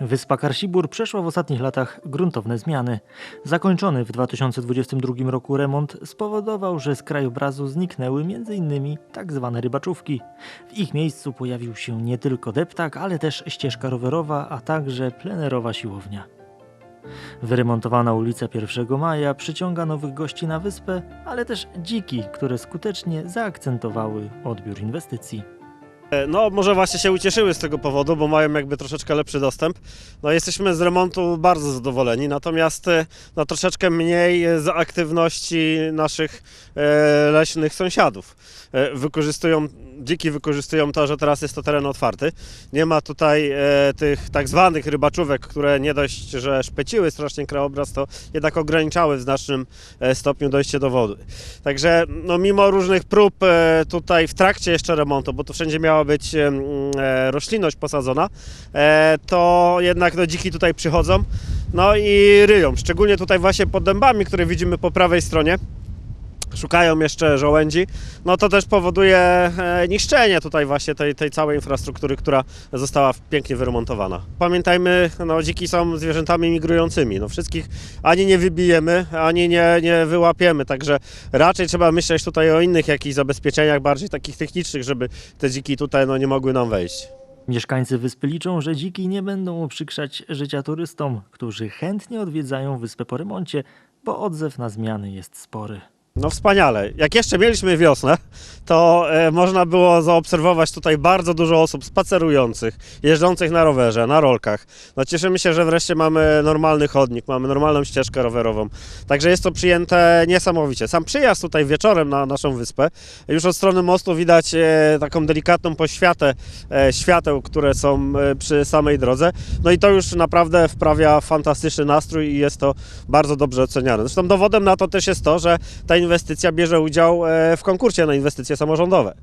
Wyspa Karsibur przeszła w ostatnich latach gruntowne zmiany. Zakończony w 2022 roku remont spowodował, że z krajobrazu zniknęły m.in. tak zwane rybaczówki. W ich miejscu pojawił się nie tylko deptak, ale też ścieżka rowerowa, a także plenerowa siłownia. Wyremontowana ulica 1 Maja przyciąga nowych gości na wyspę, ale też dziki, które skutecznie zaakcentowały odbiór inwestycji. E, No, może właśnie się ucieszyły z tego powodu, bo mają jakby troszeczkę lepszy dostęp. No, jesteśmy z remontu bardzo zadowoleni, natomiast e, no, troszeczkę mniej z aktywności naszych e, leśnych sąsiadów. Wykorzystują, dziki wykorzystują to, że teraz jest to teren otwarty. Nie ma tutaj tych tak zwanych rybaczówek, które nie dość, że szpeciły strasznie krajobraz, to jednak ograniczały w znacznym stopniu dojście do wody. Także no, mimo różnych prób tutaj w trakcie jeszcze remontu, bo tu wszędzie miała być e, roślinność posadzona, e, to jednak no, dziki tutaj przychodzą no i ryją. Szczególnie tutaj właśnie pod dębami, które widzimy po prawej stronie. Szukają jeszcze żołędzi, no to też powoduje e, niszczenie tutaj właśnie tej, tej całej infrastruktury, która została pięknie wyremontowana. Pamiętajmy, no dziki są zwierzętami migrującymi, no wszystkich ani nie wybijemy, ani nie, nie wyłapiemy, także raczej trzeba myśleć tutaj o innych jakichś zabezpieczeniach, bardziej takich technicznych, żeby te dziki tutaj no, nie mogły nam wejść. Mieszkańcy wyspy liczą, że dziki nie będą uprzykrzać życia turystom, którzy chętnie odwiedzają wyspę po remoncie, bo odzew na zmiany jest spory. No wspaniale. Jak jeszcze mieliśmy wiosnę, to e, można było zaobserwować tutaj bardzo dużo osób spacerujących, jeżdżących na rowerze, na rolkach. No cieszymy się, że wreszcie mamy normalny chodnik, mamy normalną ścieżkę rowerową. Także jest to przyjęte niesamowicie. Sam przyjazd tutaj wieczorem na naszą wyspę, już od strony mostu widać e, taką delikatną poświatę e, świateł, które są e, przy samej drodze. No i to już naprawdę wprawia fantastyczny nastrój i jest to bardzo dobrze oceniane. Zresztą dowodem na to też jest to, że ta inwestycja bierze udział e, w konkursie na inwestycje samorządowe.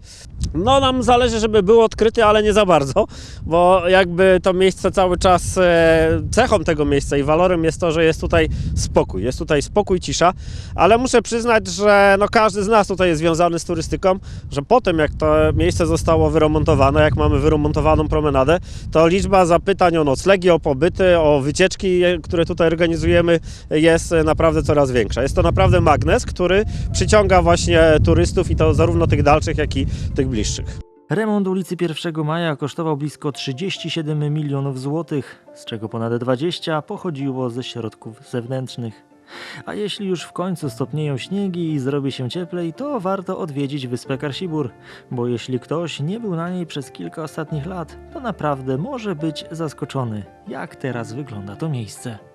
No nam zależy, żeby był odkryty, ale nie za bardzo, bo jakby to miejsce cały czas, e, cechą tego miejsca i walorem jest to, że jest tutaj spokój, jest tutaj spokój, cisza, ale muszę przyznać, że no każdy z nas tutaj jest związany z turystyką, że po tym jak to miejsce zostało wyremontowane, jak mamy wyremontowaną promenadę, to liczba zapytań o noclegi, o pobyty, o wycieczki, które tutaj organizujemy jest e, naprawdę coraz większa. Jest to naprawdę magnes, który przyciąga właśnie turystów i to zarówno tych dalszych, jak i tych bliższych. Remont ulicy 1 Maja kosztował blisko 37 milionów złotych, z czego ponad 20 pochodziło ze środków zewnętrznych. A jeśli już w końcu stopnieją śniegi i zrobi się cieplej, to warto odwiedzić wyspę Karsibur, bo jeśli ktoś nie był na niej przez kilka ostatnich lat, to naprawdę może być zaskoczony, jak teraz wygląda to miejsce.